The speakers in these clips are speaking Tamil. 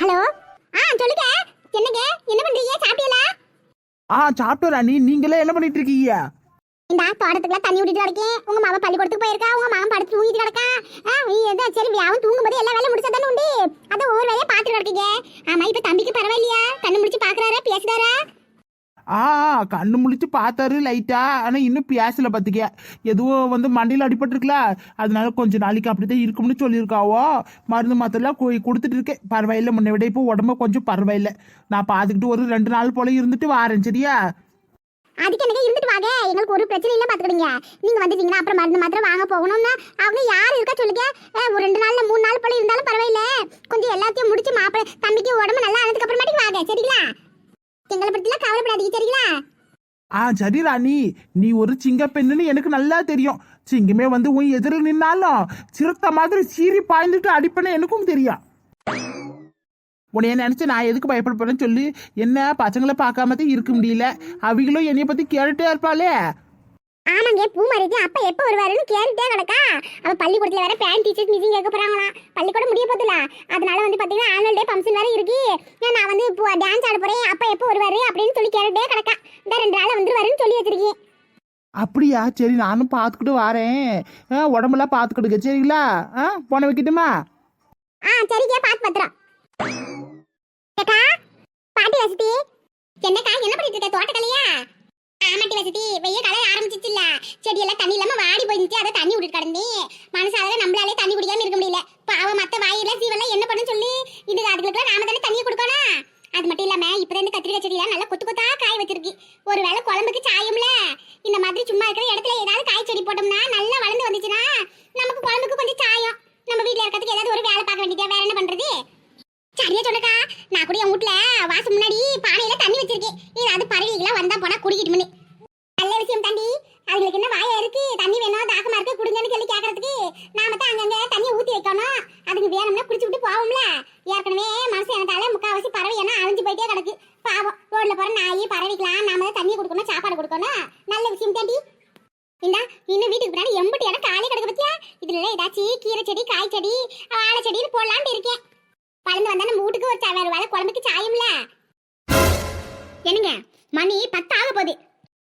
ஹலோ? ஆ சொல்லுங்க. என்னங்க? என்ன பண்றீங்க? சாப்பிட்டீங்களா? ஆ சாப்பிட்டோம் ராணி. நீங்களே என்ன பண்ணிட்டு இருக்கீங்க? இந்த தோட்டத்துக்குலாம் தண்ணி விட்டுட்டு கிடக்கேன் உங்க மாமா பள்ளிக்கூடத்துக்கு போயிருக்கா? உங்க மாமா படுத்து தூங்கிட்டு கிடக்கா? எதா சரி அவன் தூங்கும்போது எல்லா வேலையும் முடிச்சா தானே உண்டு? அதை ஒவ்வொரு வேலையை பார்த்துட்டு கிடக்கீங்க. ஆமா இப்ப தம்பிக்கு பரவாயில்லையா? கண்ணு முடிச்சு பாக்குறாரா பேசுறாரா? ஆ கண்ணு முழிச்சு பார்த்தாரு லைட்டா ஆனால் இன்னும் பேசல பார்த்துக்க எதுவும் வந்து மண்டியில் அடிபட்டுருக்குல. அதனால கொஞ்சம் நாளைக்கு அப்படி தான் இருக்கும்னு சொல்லியிருக்காவோ. மருந்து மாத்திரலாம் கொடுத்துட்டு இருக்கேன். பரவாயில்லை முன்ன விட இப்போ உடம்பு கொஞ்சம் பரவாயில்லை. நான் பார்த்துக்கிட்டு ஒரு ரெண்டு நாள் போல இருந்துட்டு வாரேன் சரியா? அதுக்கு எனக்கு இருந்துட்டு வாங்க? எங்களுக்கு ஒரு பிரச்சனை இல்லை பார்த்துக்கிடுங்க நீங்கள் வந்துட்டீங்கன்னா அப்புறம் மருந்து மாத்திரம் வாங்க போகணும்னா. அவங்க யார் இருக்கா சொல்லுங்க? ஒரு ரெண்டு நாளில் மூணு நாள் போல இருந்தாலும் பரவாயில்ல. கொஞ்சம் எல்லாத்தையும் முடிச்சு மாப்பிள தம்பிக்கு உடம்பு நல்லா ஆனதுக்கு அப்புறமேட்டுக்கு வாங்க சரிங்களா? எங்களை பத்திலாம் கவலைப்படாதீங்க சரிங்களா? ஆ சரி ராணி. நீ ஒரு சிங்க பெண்ணுன்னு எனக்கு நல்லா தெரியும். சிங்கமே வந்து உன் எதிரில் நின்னாலும் சிறுத்த மாதிரி சீறி பாய்ந்துட்டு அடிப்பேன்னு எனக்கும் தெரியும். உன்னைய நினைச்சு நான் எதுக்கு பயப்பட போறேன்னு சொல்லி. என்ன பசங்களை பார்க்காம தான் இருக்க முடியல. அவங்களும் என்னைய பத்தி கேட்டுட்டே இருப்பாளே. ஆமாங்க பூ மறைக்கு அப்ப எப்ப வருவாருன்னு கேட்டுட்டே கிடக்கா. அவ பள்ளிக்கூடத்துல வேற பேரண்ட் டீச்சர்ஸ் மீட்டிங் கேட்க போறாங்களாம் பள்ளிக்கூடம் முடிய போதுல. அதனால வந்து பாத்தீங்கன்னா ஆனுவல் டே ஃபங்க்ஷன் வேற இருக்கு. நான் வந்து இப்போ டான்ஸ் ஆட போறேன். அப்படியா சரி நானும் பார்த்துக்கிட்டு வரேன். ஆ, உடம்பெல்லாம் பார்த்துக்கிடுங்க. சரிங்களா? ஆ போன வைக்கட்டுமா? ஆ சரிங்க பாத்து பத்திரம். அக்கா பாட்டி வசதி. என்னக்கா என்ன பண்ணிட்டு இருக்க? தோட்டக்கலையா? ஆமாட்டி வசதி வெய்ய காலம் ஆரம்பிச்சிச்சுல்ல. செடி எல்லாம் தண்ணி இல்லாம வாடி போயிருந்துச்சு அதை தண்ணி விட்டுட்டு கிடந்தேன். மனசால நம்மளாலே தண்ணி குடிக்காம இருக்க முடியல. பாவம் மத்த வாயில சீவெல்லாம் என்ன பண்ணு சொல்லி இது அதுகளுக்குலாம் நாம தானே தண்ணி கொடுக்கணும் அது மட்டும் இல்லாம இப்பதான் இந்த கத்திரிக்காய் செடியெல்லாம் நல்லா கொத்து கொத்தா காய வச்சிருக்கு ஒருவேளை குழம்புக்கு சாயம்ல இந்த மாதிரி சும்மா இருக்கிற இடத்துல ஏதாவது காய் செடி போட்டோம்னா நல்லா வளர்ந்து வந்துச்சுன்னா நமக்கு குழம்புக்கு கொஞ்சம் சாயம் நம்ம வீட்ல இருக்கிறதுக்கு ஏதாவது ஒரு வேலை பார்க்க வேண்டியதா வேற என்ன பண்றது சரியா சொன்னக்கா நான் கூட என் வீட்ல வாசம் முன்னாடி பானையில தண்ணி வச்சிருக்கேன் ஏதாவது பறவைகள்லாம் வந்தா போனா குடிக்கிட்டு மணி நல்ல விஷயம் தாண்டி அதுங்களுக்கு என்ன வாயா இருக்கு தண்ணி வேணும் தாகமா இருக்கு குடுங்கன்னு சொல்லி கேக்குறதுக்கு நாம தான் அங்கங்க தண்ணியை ஊத்தி வைக்கணும் அதுக்கு வேணும்னா குடிச்சு விட்டு பாவம்ல? ஏற்கனவே மனசு எனக்கால முக்காவாசி பறவை ஏன்னா அழிஞ்சு போயிட்டே கிடக்கு. பாவம் ரோட்ல போற நாய் பறவைக்கலாம் நாம தான் தண்ணி கொடுக்கணும் சாப்பாடு கொடுக்கணும். நல்ல விஷயம் தாண்டி. இந்தா இன்னும் வீட்டுக்கு பின்னாடி எம்புட்டு இடம் காலி கிடக்கு பத்தியா? இதுல ஏதாச்சும் கீரை செடி காய் செடி வாழை செடின்னு போடலான்ட்டு இருக்கேன். வளர்ந்து வந்தா நம்ம வீட்டுக்கு ஒரு வேறு வேலை குழம்புக்கு சாயும்ல. என்னங்க? மணி பத்து ஆக போகுது.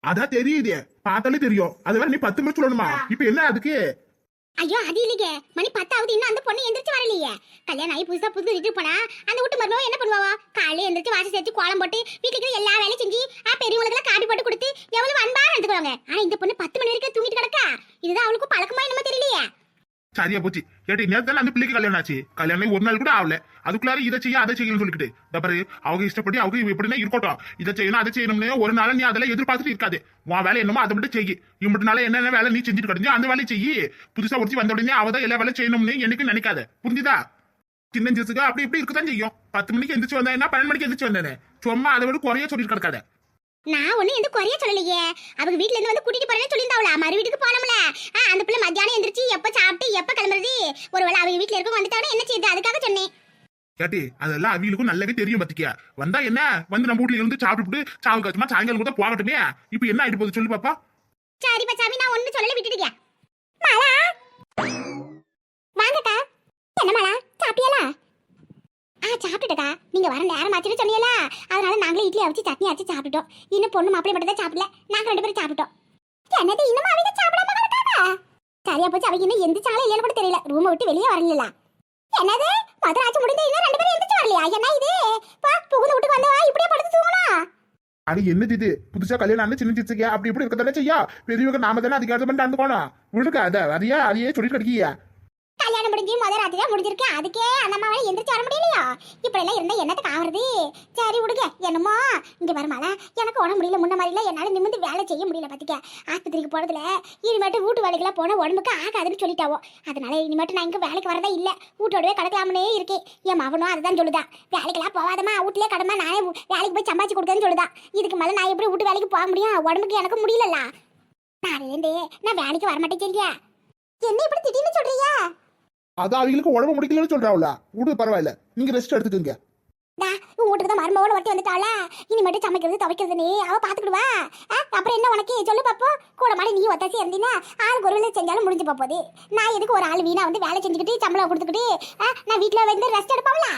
அதான் தெரியுது. பார்த்தாலே தெரியும். அது வேற நீ பத்து மணி சொல்லணுமா? இப்ப என்ன அதுக்கு? ஐயோ அது இல்லைங்க. மணி பத்தாவது இன்னும் அந்த பொண்ணு எந்திரிச்சு வரலையே. கல்யாணம் ஆகி புதுசா புது வீட்டுக்கு போனா அந்த வீட்டு மருமவ என்ன பண்ணுவா காலையில எந்திரிச்சு வாசல் சேர்த்து கோலம் போட்டு வீட்டுக்கு எல்லா வேலையும் செஞ்சு ஆ, பெரியவங்களுக்கு காப்பி போட்டு கொடுத்து எவ்வளவு அன்பா நடந்துக்குவாங்க. ஆனா இந்த பொண்ணு பத்து மணி வரைக்கும் தூங்கிட்டு கிடக்கா? இதுதான் அவளுக்கு பழக்கமா என்னமோ தெரியலையே. சரியா போச்சு. கேட்டு நேரத்தில் அந்த பிள்ளைக்கு கல்யாணம் ஆச்சு. கல்யாணம் ஒரு நாள் கூட ஆகல. அதுக்குள்ளார இதை செய்ய அதை செய்யணும்னு சொல்லிக்கிட்டு. இந்த பாரு அவங்க இஷ்டப்படி அவங்க எப்படின்னா இருக்கட்டும். இதை செய்யணும் அதை செய்யணும்னு ஒரு நாள் நீ அதெல்லாம் எதிர்பார்த்துட்டு இருக்காது. உன் வேலை என்னமோ அதை மட்டும் செய்யி இம்பட்டு நாள் என்னென்ன வேலை நீ செஞ்சுட்டு கிடந்து அந்த வேலையை செய்யி புதுசா ஒருத்தி வந்த உடனே அவதான் எல்லா வேலையும் செய்யணும்னு எனக்கு நினைக்காத. புரிஞ்சுதா? சின்ன சிறுசுக்கு அப்படி இப்படி இருக்கதான் செய்யும். பத்து மணிக்கு எந்திரிச்சு வந்தேன் பன்னெண்டு மணிக்கு எந்திரிச்சு வந்தேன். சும்மா அதை விட குறைய சொல்லிட்டு கிடக்காத. நான் ஒண்ணு எந்த குறைய சொல்லலையே. அவங்க வீட்ல இருந்து வந்து கூட்டிட்டு போறேன்னு சொல்லியிருந்தாவளா மறு வீட்டுக்கு போனோம்ல. அந்த பிள்ளை மத்தியானம் எந்திரிச்சு எப்ப சாப்பிட்டு எப்ப கிளம்புறது? ஒருவேளை அவங்க வீட்ல இருக்க வந்துட்டாங்கன்னா என்ன செய்யுது? அதுக்காக சொன்னேன். கேட்டி அதெல்லாம் அவங்களுக்கும் நல்லாவே தெரியும் பாத்திக்கியா? வந்தா என்ன? வந்து நம்ம வீட்ல இருந்து சாப்பிட்டு சாவு காச்சுமா சாயங்காலம் கூட போகட்டுமே? இப்ப என்ன ஆயிட்டு போகுது சொல்லு பாப்பா. சரி பச்சாமி நான் ஒண்ணு சொல்லல விட்டுடுங்க மாலா? வாங்கக்கா. என்ன மாலா? சாப்பிட்டியலா? ஆ சாப்பிட்டுட்டக்கா. நீங்க வர நேரம் ஆச்சுன்னு சொன்னீங்களா அதனால நாங்களே இட்லி அவிச்சு சட்னி அரைச்சு சாப்பிட்டுட்டோம். இன்னும் பொண்ணு மாப்பிள்ளை மட்டும் தான் சாப்பிடல. நாங்க ரெண்டு பேரும் சாப்பிட்டோம். என்னது இன்னும் அவங்க சாப்பிடாம கிடக்காதா சரியா போச்சு. அவங்க இன்னும் எந்திரிச்சாலும் இல்லைன்னு கூட தெரியல. ரூமை விட்டு வெளியே வரல என்னது? மதுராட்சி முடிஞ்ச இன்னும் ரெண்டு பேரும் எந்திரிச்சு வரலையா? என்ன இது? பா புகுந்த வீட்டுக்கு வந்தவா? இப்படியே படுத்து தூங்கணும் அது என்னது இது? புதுசா கல்யாணம் ஆனது சின்ன சிச்சுக்கியா அப்படி இப்படி இருக்க தானே செய்யா? பெரியவங்க நாம தானே அதிகாரம் பண்ணி நடந்துக்கணும் விடுக்க அதை அதையா அதையே சொல்லிட்டு கிடைக்கியா? கல்யாணம் முடிஞ்சு முதல் ராத்திரி தான் முடிஞ்சிருக்கு. அதுக்கே அந்த அம்மாவை எந்திரிச்சு வர முடியலையா? இப்படி எல்லாம் இருந்தா என்னத்துக்கு ஆகுறது சரி விடுங்க. என்னமோ? இங்க வருமாதா எனக்கு உடம்பு முடியல. முன்ன மாதிரில என்னால நிமிந்து வேலை செய்ய முடியல பாத்துக்க. ஆஸ்பத்திரிக்கு போறதுல இனிமேட்டு வீட்டு வேலைக்கெல்லாம் போன உடம்புக்கு ஆகாதுன்னு சொல்லிட்டாவோ. அதனால இனிமேட்டு நான் இங்க வேலைக்கு வரதா இல்ல. வீட்டோடவே கிடக்கலாம்னே இருக்கேன். என் மகனும் அதுதான் சொல்லுதான் வேலைக்கெல்லாம் போகாதமா வீட்லயே கடமா நானே வேலைக்கு போய் சம்பாதிச்சு கொடுக்கறேன்னு சொல்லுதான் இதுக்கு மேல நான் எப்படி வீட்டு வேலைக்கு போக முடியும்? உடம்புக்கு எனக்கு முடியலல்ல. நாளையிலேருந்து நான் வேலைக்கு வர மாட்டேன் சரியா என்ன இப்படி திடீர்னு சொல்றியா அது அவங்களுக்கு உடம்பு முடிக்கலன்னு சொல்றாவுல. விடு பரவாயில்ல. நீங்க ரெஸ்ட் எடுத்துக்கோங்க. வீட்டுக்கு தான் மருமகன் ஒருத்தி வந்துட்டாளா? இனிமேட்டு சமைக்கிறது துவைக்கிறதுன்னு அவ பாத்துக்கிடுவா? அப்புறம் என்ன உனக்கு? சொல்லு பாப்போம். கூட மாடி நீ ஒத்தாச்சி இருந்தீன்னா ஆளுக்கு ஒரு வேலை செஞ்சாலும் முடிஞ்சு போகுது நான் எதுக்கு ஒரு ஆள் வீணா வந்து வேலை செஞ்சுக்கிட்டு சம்பளம் கொடுத்துக்கிட்டு நான் வீட்டுல வந்து ரெஸ்ட் எடுப்பாங்களா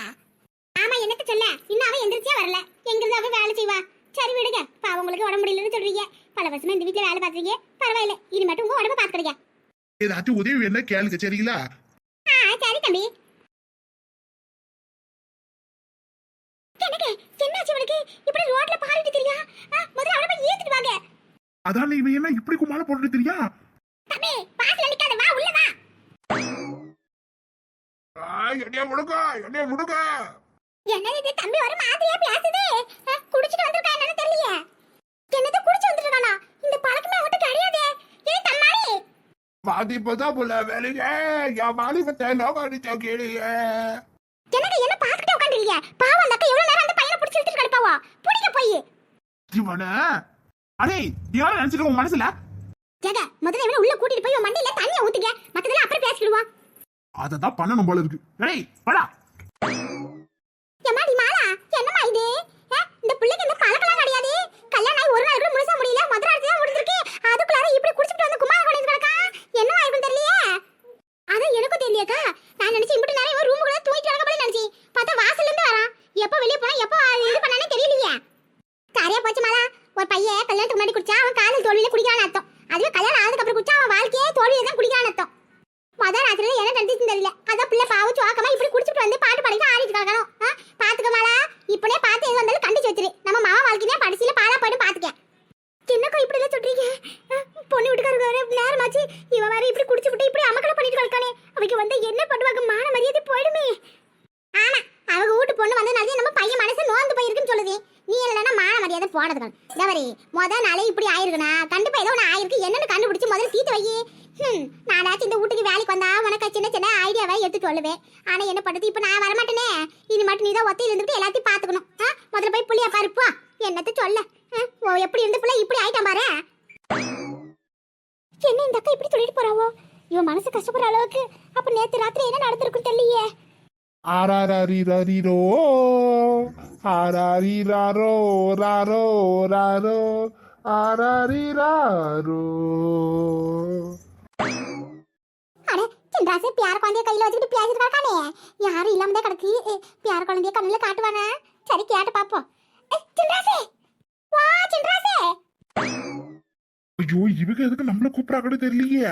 ஆமா என்னத்த சொல்ல? இன்னும் அவன் எந்திரிச்சே வரல. எங்கிருந்து அவ வேலை செய்வா? சரி விடுங்க. பாவம் உங்களுக்கு உடம்பு முடியலன்னு சொல்றீங்க. பல வருஷமா இந்த வீட்டுல வேலை பார்த்துருக்கீங்க பரவாயில்ல. இனி மட்டும் உங்க உடம்ப பாத்துக்கிறீங்க ஏதாச்சும் உதவி வேணா கேளுங்க சரிங்களா? ஆ சரி தம்பி. எனக்கு என்னாச்சு இவனுக்கு இப்படி ரோட்ல பாடிட்டு தெரியா? முதல்ல அவளை போய் ஏத்திட்டு வாங்க. அதான் இவன் என்ன இப்படி குமால போட்டுட்டு தெரியா? தம்பி வாசல்ல நிக்காத வா உள்ள வா. என்னைய முடுங்க என்னைய முடுங்க. என்னது இது? தம்பி ஒரு மாதிரியா பேசுது? குடிச்சிட்டு வந்திருக்கா என்னன்னு தெரியலையே. என்னது குடிச்சு வந்திருக்கானா இந்த பழக்கமே அவன்கிட்ட கிடையாதே ஏய் தம்மாடி பாதிப்பதான் போல வேலையே என் மாலிபத்தை நோக்கடிச்ச கேளியே என்னங்க என்ன பாத்துக்கிட்டே உட்காந்துருக்கீங்க பாவம் அந்த அக்கா எவ்வளவு நேரம் அந்த பையனை பிடிச்சி இழுத்துட்டு கிடப்பாவா? பிடிக்க போய். இவன அடே யார நினைச்சிருக்க உன் மனசுல? ஜெக முதல்ல இவனை உள்ள கூட்டிட்டு போய் உன் மண்டையில தண்ணியை ஊத்துங்க. மத்ததெல்லாம் அப்புறம் பேசிக்கிடுவான் அததான் பண்ணணும் போல இருக்கு. டேய் படா எம்மாடி மாலா என்னம்மா இது ஆ, இந்த பிள்ளைக்கு இந்த பழக்கலாம் கிடையாது கல்யாணம் ஆகி ஒரு நாள் கூட முழுசா முடியல முதல் நாள் தான் முடிஞ்சிருக்கு அதுக்குள்ளார இப்படி குடிச்சிட்டு வந்து குமார கொண்டு கிடக்கா என்னவா இருக்கும் தெரியலையே அதான் எனக்கும் தெரியலையாக்கா நான் நினைச்சு இப்படி நிறைய கூட தூங்கிட்டு கிடக்க போல நினைச்சேன். பார்த்தா வாசல்ல இருந்து வரான். எப்போ வெளியே போனா எப்போ இது பண்ணானே தெரியலையே. சரியா போச்சு மாலா. ஒரு பையன் கல்யாணத்துக்கு முன்னாடி குடிச்சா அவன் காதல் தோல்வியில குடிக்கிறான்னு அர்த்தம். அதுவே கல்யாணம் ஆனதுக்கு அப்புறம் குடிச்சா அவன் வாழ்க்கையே தோல்வியில தான் குடிக்கிறான்னு அர்த்தம். மொதல் ராத்திரில என்ன நடந்துச்சு தெரியல. அதான் பிள்ளை பாவம் சோக்கமா இப்படி குடிச்சிட்டு வந்து பாட்டு பாடிட்டு ஆடிட்டு கிடக்கணும். பாத்துக்க மாலா. இப்படியே பார்த்து எது வந்தாலும் கண்டிச்சு வச்சிரு. நம்ம மாமா வாழ்க்கையே படிச்சில பாலா போயிட்டு பாத்துக்க. என்னக்கா இப்படி எல்லாம் சொல்றீங்க? பொண்ணு வீட்டுக்காரங்க நேரமாச்சு. இவன் வேற இப்படி குடிச்சு விட்டு இப்படி அமக்கலை பண்ணிட்டு கிடக்கானே. அவங்க வந்து என்ன பண்ணுவாங்க? மான மரியாதை போயிடுமே. ஆமா அவங்க வீட்டு பொண்ணு வந்ததுனால நம்ம பையன் மனசு நோந்து போயிருக்குன்னு சொல்லுது. நீ இல்லைன்னா மான மரியாதை போனதுகள் தவறி முத நாளே இப்படி ஆயிருக்குண்ணா. கண்டிப்பா ஏதோ ஒன்று ஆயிருக்கு. என்னன்னு கண்டுபிடிச்சு முதல்ல தீத்து வை ஹம், நானாச்சும் இந்த வீட்டுக்கு வேலைக்கு வந்தா உனக்கு சின்ன சின்ன ஐடியாவை எடுத்து சொல்லுவேன். ஆனா என்ன பண்றது இப்ப நான் வரமாட்டேனே. இது மட்டும் நீ தான் ஒத்தையில் இருந்துட்டு எல்லாத்தையும் பாத்துக்கணும் ஆ? முதல்ல போய் புள்ளிய பாருப்பா என்னத்த சொல்ல? ஆ? ஓ எப்படி இருந்து புள்ள இப்படி ஆயிட்டான் பாரு. என்ன இந்த அக்கா இப்படி சொல்லிட்டு போறாவோ? இவன் மனசு கஷ்டப்படுற அளவுக்கு அப்ப நேத்து ராத்திரி என்ன நடந்திருக்கும் தெரியலையே. ஆராரிரோ ஆராரிராரோ ராரோ ராரோ ஆராரிராரோ. அட சின்ராசு பியார குழந்தைய கையில வச்சுக்கிட்டு பேசிட்டு கிடக்கானே. யாரும் இல்லாம தான் கிடக்கு பியார குழந்தைய கண்ணுல காட்டுவானே? சரி கேட்டு பாப்போம். ஏ, சின்ராசே! வா சின்ராசே! ஐயோ இவங்க எதுக்கு நம்மள தெரியலையே.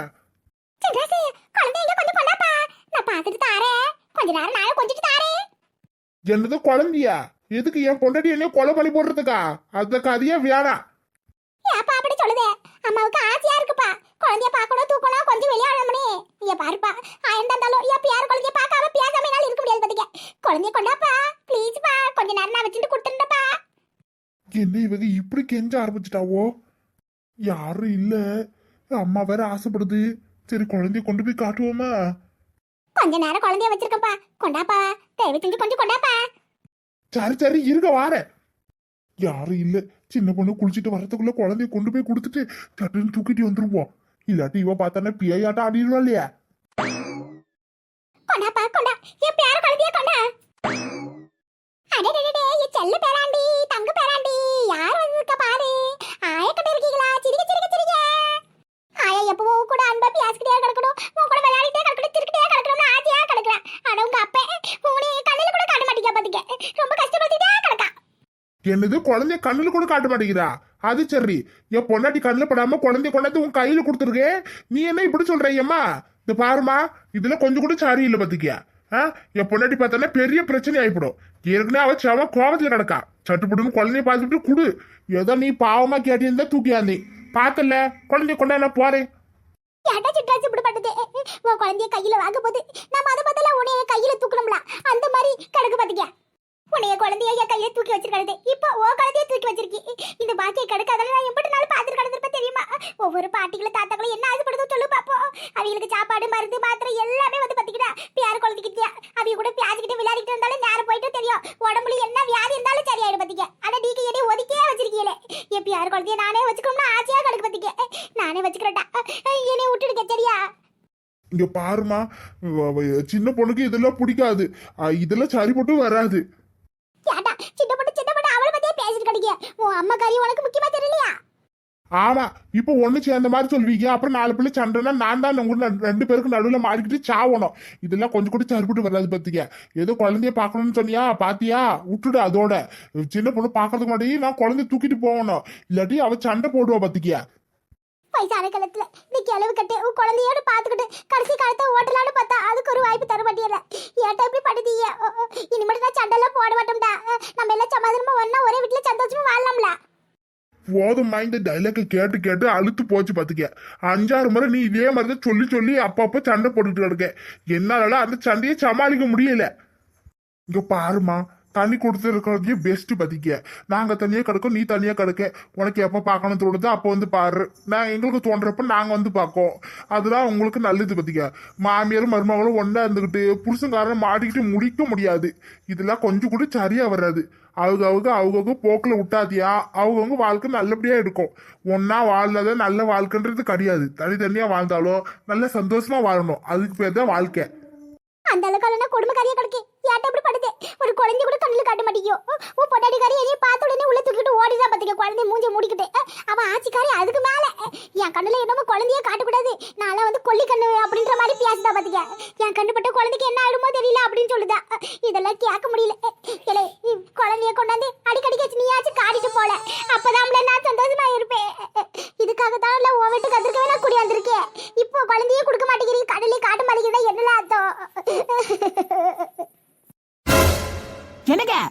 சின்ராசே குழந்தை எங்க கொஞ்சம் கொண்டாப்பா நான் பாத்துட்டு தாரேன். கொஞ்ச நேரம் நானும் கொஞ்சிட்டு தாரேன். என்னது குழந்தையா? எதுக்கு என் பொண்டாட்டி என்ன கொலை பண்ணி போடுறதுக்கா? அந்த கதையே வேணாம் ஏப்பா அப்படி சொல்லுதே? அம்மாவுக்கு ஆசையா இருக்குப்பா. குழந்தைய பார்க்கணும் தூக்கணும் கொஞ்சம் விளையாடணும்னே இங்க பாருப்பா. ஆயிரம் இருந்தாலும் என் பியார் குழந்தைய பார்க்காம பேசாம என்னால இருக்க முடியாது பாத்தீங்க குழந்தைய கொண்டாப்பா. ப்ளீஸ்ப்பா கொஞ்ச நேரம் நான் வச்சுட்டு கொடுத்துருந்தப்பா என்ன இவங்க இப்படி கெஞ்ச ஆரம்பிச்சிட்டாவோ? யாரும் இல்ல. அம்மா வேற ஆசைப்படுது. சரி குழந்தைய கொண்டு போய் காட்டுவோமா? கொஞ்ச நேரம் குழந்தைய வச்சிருக்கப்பா. கொண்டாப்பா. தயவு செஞ்சு கொஞ்சம் கொண்டாப்பா. சரி சரி இருக்க வாரேன். யாரும் இல்ல. சின்ன பொண்ணு குளிச்சிட்டு வரதுக்குள்ள குழந்தைய கொண்டு போய் கொடுத்துட்டு சட்டுன்னு தூக்கிட்டு வந்துருவோம். இல்லாட்டி இவ பார்த்தானே பியாட்டம் ஆடிடுவா இல்லையா? கொண்டாப்பா கொண்டா. என் பேர குழந்தைய கொண்டா. அடடடடே என் செல்ல பேராண்டி தங்க பேராண்டி யார் வந்திருக்க பாரு. அன்பா பேசிக்கிட்டே கிடக்கணும். உன் கூட விளையாடிட்டே கிடக்கணும் திருக்கிட்டே கிடக்கணும்னு ஆசையா கிடக்குறேன். ஆனா உங்க அப்பே உனே கண்ணில கூட காட்ட மாட்டீங்க பாத்துக்க. ரொம்ப கஷ்டப்படுத்திட்டே கிடக்கா என்னது குழந்தைய கண்ணுல கூட காட்ட மாட்டேங்கிறா அது சரி. என் பொண்டாட்டி கண்ணுல படாம குழந்தைய கொண்டாந்து உன் கையில கொடுத்துருக்கேன் நீ என்ன இப்படி சொல்ற ஐயம்மா இந்த பாருமா இதுல கொஞ்சம் கூட சாரி இல்ல பாத்துக்கியா ஆ? என் பொண்டாட்டி பார்த்தானே பெரிய பிரச்சனை ஆயிப்படும். ஏற்கனவே அவ செவ கோபத்துல கிடக்கா. சட்டுப்புட்டுன்னு குழந்தைய பார்த்துட்டு குடு. ஏதோ நீ பாவமா கேட்டிருந்தா தூக்கியாந்தி. பார்த்தல குழந்தைய கொண்டா போறேன். ஏன்டா சிட்டாச்சு இப்படி பண்ணுது? உன் குழந்தைய கையில வாங்க போது நம்ம அதை பதிலா உன்னைய கையில தூக்கணும்ல. அந்த மாதிரி கணக்கு பாத்துக்க உன்னைய குழந்தைய என் கையில தூக்கி வச்சிருக்கிறது. இப்போ ஓ குழந்தைய தூக்கி வச்சிருக்கி. இந்த பாக்கிய கணக்கு அதெல்லாம் நான் எப்படி நாள் பார்த்துட்டு கிடந்திருப்ப தெரியுமா? ஒவ்வொரு பாட்டிகளும் தாத்தாக்களும் என்ன ஆசைப்படுதோ சொல்லு பாப்போம். அவங்களுக்கு சாப்பாடு மருந்து மாத்திரை எல்லாமே வந்து பாத்தீங்கன்னா பியார் குழந்தைக்கிட்டியா அவங்க கூட பியாசிக்கிட்டு விளையாடிட்டு இருந்தாலும் நேரம் போயிட்டு தெரியும் உடம்புல என்ன வியாதி இருந்தாலும் சரியாயிடும் பாத்தீங்க ஆனா நீங்க என்னை ஒதுக்கியே வச்சிருக்கீங்களே என் பியார் குழந்தைய நானே வச்சுக்கணும்னு ஆசையா கிடக்கு பாத்தீங்க நானே வச்சுக்கிறேன்டா என்னை விட்டுடுங்க சரியா இங்க பாருமா சின்ன பொண்ணுக்கு இதெல்லாம் பிடிக்காது. இதெல்லாம் சரிப்பட்டு வராது. சின்ன பொண்ணு சின்ன பொண்ணு அவளை பத்தியே பேசிட்டு கிடைக்க உன் அம்மா கறி உனக்கு முக்கியமா தெரியலையா? ஆமா இப்போ ஒண்ணு சேர்ந்த மாதிரி சொல்வீங்க அப்புறம் நாலு பிள்ளை சண்டைனா நான் தான் உங்க ரெண்டு- பேருக்கு நடுவுல மாறிக்கிட்டு சாவணும். இதெல்லாம் கொஞ்சம் கூட சரிப்பட்டு வராது பாத்தீங்க. ஏதோ குழந்தைய பார்க்கணும்னு சொன்னியா பாத்தியா? விட்டுடு அதோட. சின்ன பொண்ணு பாக்குறதுக்கு முன்னாடி நான் குழந்தைய தூக்கிட்டு போகணும். இல்லாட்டி அவ சண்டை போடுவா பாத்திக்கியா வயசான காலத்துல நீ கிளவு கட்டு உன் குழந்தையோட பாத்துக்கிட்டு கடைசி காலத்தை ஓட்டலான்னு பார்த்தா அதுக்கு ஒரு வாய்ப்பு தர மாட்டேல ஏட்டா இப்படி படுதீங்க இனிமேட்டு நான் சண்டெல்லாம் போட மாட்டோம்டா. நம்ம எல்லாம் சமாதானமா ஒன்னா ஒரே வீட்டுல சந்தோஷமா வாழலாம்ல? போதும்மா இந்த டைலாக கேட்டு கேட்டு அழுத்து போச்சு பாத்துக்க. அஞ்சாறு முறை நீ இதே மாதிரி தான் சொல்லி சொல்லி அப்பப்போ சண்டை போட்டுட்டு கிடக்க. என்னால அந்த சண்டையை சமாளிக்க முடியல. இங்க பாருமா தண்ணி கொடுத்துருக்கிறதே பெஸ்ட் பதிக்க நாங்க தனியா கிடக்கோம் நீ தனியா கிடக்க. உனக்கு எப்ப பார்க்கணும் தோணுதோ அப்போ வந்து பாரு. நான் எங்களுக்கு தோன்றப்ப நாங்க வந்து பார்க்கோம். அதுதான் உங்களுக்கு நல்லது பதிக்க மாமியாரும் மருமகளும் ஒன்னா இருந்துகிட்டு புருஷன்காரன் மாட்டிக்கிட்டு முடிக்க முடியாது. இதெல்லாம் கொஞ்சம் கூட சரியா வராது. அவங்க அவங்க அவங்கவுங்க போக்கில் விட்டாதியா அவங்கவுங்க வாழ்க்கை நல்லபடியாக இருக்கும் ஒன்றா வாழ்ந்தத நல்ல வாழ்க்கைன்றது கிடையாது. தனித்தனியாக வாழ்ந்தாலும் நல்ல சந்தோஷமாக வாழணும். அதுக்கு பேர் தான் வாழ்க்கை. அந்த அளவுக்கு குடும்பக்காரியா கிடைக்கும் ஏட்டா இப்படி படுது ஒரு குழந்தை கூட கண்ணுல காட்ட மாட்டேங்கியோ உன் பொட்டாடிக்காரி என்னைய பார்த்த உடனே உள்ள தூக்கிட்டு ஓடிதான் பார்த்துக்க குழந்தை மூஞ்சி மூடிக்கிட்டு. அவன் ஆட்சிக்காரி அதுக்கு மேல. என் கண்ணுல என்னமோ குழந்தைய காட்டக்கூடாது. நான் வந்து கொல்லி கண்ணு அப்படின்ற மாதிரி பேசுதா பாத்துக்க என் கண்டுபட்ட குழந்தைக்கு என்ன ஆயிடுமோ தெரியல அப்படின்னு சொல்லுதா. இதெல்லாம் கேட்க முடியல. அஹ், குழந்தைய கொண்டாந்து அடிக்கடி வச்சு நீயாச்சும் காட்டிட்டு போல. அப்பதான் நான் சந்தோஷமா இருப்பேன். இதுக்காக தான் இல்லை உன் வீட்டுக்கு வந்திருக்கவே நான் கூடி வந்திருக்கேன். இப்போ குழந்தையே கொடுக்க மாட்டேங்கிறீங்க. கடலே காட்ட மாட்டேங்கிறதா என்னல அர்த்தம்? என்னங்க?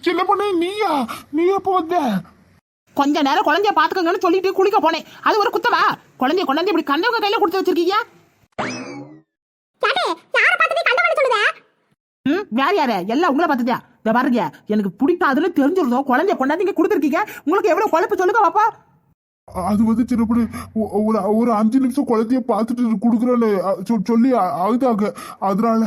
சின்ன பொண்ணு நீயா? நீ எப்போ வந்த. கொஞ்ச நேரம் குழந்தைய பாத்துக்கங்கன்னு சொல்லிட்டு குளிக்க போனேன். அது ஒரு குத்தமா குழந்தைய கொண்டாந்து இப்படி கண்டவங்க கையில கொடுத்து வச்சிருக்கீங்க? ம் வேற யாரு? எல்லாம் உங்களை பார்த்துதா இந்த பாருங்க எனக்கு பிடிக்காதுன்னு தெரிஞ்சிருந்தோம். குழந்தைய கொண்டாந்து இங்க கொடுத்துருக்கீங்க. உங்களுக்கு எவ்வளவு குழப்பு சொல்லுங்க பாப்பா. அது வந்து சின்ன பொண்ணு ஒ- ஒரு ஒரு அஞ்சு நிமிஷம் குழந்தைய பார்த்துட்டு கொடுக்குறேன்னு சொ- சொல்லி அ- அழுதாங்க. அதனால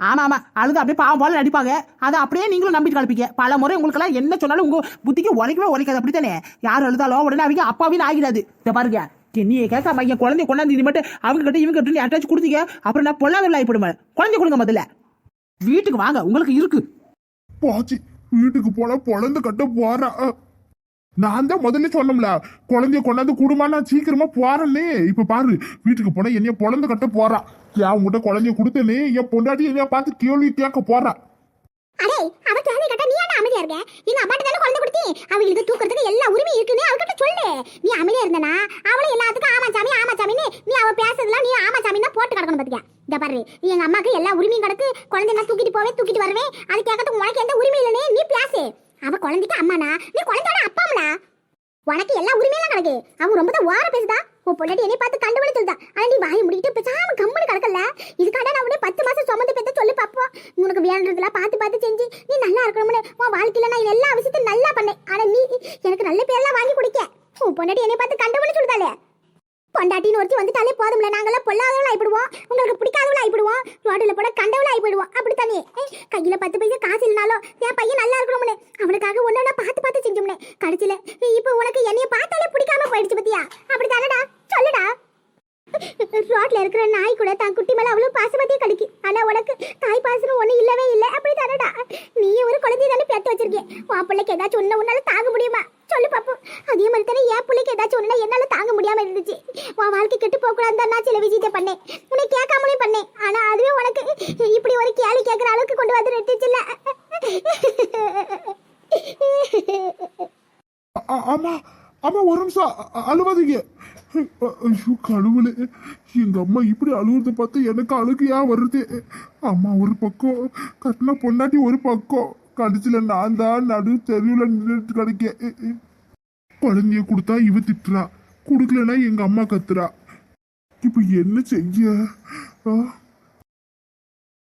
ஆமா ஆமா அழுது அப்படியே பாவம் போல நடிப்பாங்க. அதை அப்படியே நீங்களும் நம்பிட்டு கலப்பீங்க பல முறை உங்களுக்கு எல்லாம் என்ன சொன்னாலும் உங்க புத்திக்கு உரைக்கவே உரைக்காது அப்படித்தானே? யார் அழுதாலும் உடனே அவங்க அப்பாவின்னு ஆகிடாது. இதை பாருங்க. நீ கேட்க என் குழந்தை கொண்டாந்து இது மட்டும் அவங்க கிட்ட இவங்க கிட்ட அட்டாச் கொடுத்தீங்க. அப்புறம் நான் பொல்லாத ஆகிப்படுவேன் குழந்தை கொடுங்க முதல்ல. வீட்டுக்கு வாங்க உங்களுக்கு இருக்கு. போச்சு வீட்டுக்கு போனா பொழந்து கட்ட போறா. நான் தான் முதல்ல சொன்னோம்ல குழந்தைய கொண்டாந்து குடும்பம் நான் சீக்கிரமா போறேன்னே இப்ப பாரு வீட்டுக்கு போனா என்னைய பொழந்து கட்ட போறா. ஏன் உங்ககிட்ட குழந்தைய கொடுத்தனே? என் பொண்டாட்டி என்னைய பார்த்து கேள்வி கேட்க போறா. அடே அவ குழந்தை கட்ட நீ ஏன்டா அமைதியா இருக்க? எங்க அப்பாட்ட தானே குழந்தை கொடுத்தி? அவங்களுக்கு தூக்குறதுக்கு எல்லா உரிமையும் இருக்குன்னு அவகிட்ட சொல்லு. நீ அமைதியா இருந்தனா அவளும் எல்லாத்துக்கும் ஆமா சாமி ஆமா சாமின்னு நீ அவ பேசுறதுலாம் நீ ஆமா சாமின்னு போட்டு கிடக்கணும் பாத்தியா? இந்த பாரு எங்க அம்மாக்கு எல்லா உரிமையும் கிடக்கு குழந்தை நான் தூக்கிட்டு போவேன் தூக்கிட்டு வருவேன் அது கேட்கறதுக்கு உனக்கு எந்த உரிமை இல்லனே நீ பேசு. அவ குழந்தைக்கு அம்மானா? நீ குழந்தையோட அப்பாமலா? உனக்கு எல்லா உரிமையெல்லாம் கிடக்கு அவன் ரொம்ப தான் ஓர பேசுதா. உன் பொண்டாட்டி என்னை பார்த்து கண்டுபிடி சொல்லுதா. ஆனா நீ வாயை முடிக்கிட்டு பேசாம கம்முன்னு கிடக்கல. இதுக்காக நான் உடனே பத்து மாசம் சுமந்து பெத்த சொல்லி பாப்போம் உனக்கு வேண்டதெல்லாம் பார்த்து பார்த்து செஞ்சு நீ நல்லா இருக்கணும்னு உன் வாழ்க்கையில நான் எல்லா விஷயத்தையும் நல்லா பண்ணேன். ஆனா நீ எனக்கு நல்ல பேரெல்லாம் வாங்கி குடிக்க. உன் பொண்டாட்டி என்னை பார்த்து கண்டுபிடி சொல்லுதாலே பொண்டாட்டின்னு ஒருத்தி வந்துட்டாலே போதும்ல. நாங்கெல்லாம் பொல்லாதவளா ஆயிடுவோம் உங்களுக்கு பிடிக்காதவளா ஆயிடுவோம் ரோட்டில் போட கண்டவளா ஆயிடுவோம். அப்படித்தானே? தானே கையில் பத்து பைசா காசு இல்லைனாலும் என் பையன் நல்லா இருக்கணும்னு. அவனுக்காக ஒன்னொன்னா பார்த்து பார்த்து செஞ்சோம்னே. கடைசியில் இப்போ உனக்கு என்னைய பார்த்தாலே பிடிக்காம போயிடுச்சு பத்தியா? அப்படி தானடா சொல்லுடா. ரோட்ல இருக்கிற நாய் கூட தான் குட்டி மேல அவ்வளவு பாசமத்தியே கிடைக்கு. ஆனா உனக்கு தாய் பாசனம் ஒண்ணு இல்லவே இல்லை. அப்படி தானடா நீ ஒரு குழந்தை தானே பெத்து வச்சிருக்கேன் உன் பிள்ளைக்கு ஏதாச்சும் ஒண்ணு உன்னால தாங்க முடியுமா? சொல்லு பாப்போம். அதே மாதிரி தானே என் பிள்ளைக்கு ஏதாச்சும் ஒன்றுனா என்னால தாங்க முடியாம இருந்துச்சு. உன் வாழ்க்கை கெட்டு போக கூடாது நான் சில விஷயத்தை பண்ணேன். உன்னை கேட்காமலே பண்ணேன். ஆனா அதுவே உனக்கு இப்படி ஒரு கேள்வி கேட்கற அளவுக்கு கொண்டு வந்து நிறுத்துச்சுல்ல. ஆ- ஆமா ஆமா ஒரு நிமிஷம். அழுவாதீங்க. ஐயோ கடவுளே. எங்க அம்மா இப்படி அழுகுறத பார்த்து எனக்கு அழுகையா வருது? அம்மா ஒரு பக்கம் கட்டின பொண்டாட்டி ஒரு பக்கம். கடைசியில் நான் தான் நடு தெருவில் நின்றுட்டு கிடைக்க குழந்தைய கொடுத்தா இவ திட்டுறா. கொடுக்கலன்னா எங்க அம்மா கத்துறா. இப்ப என்ன செய்ய?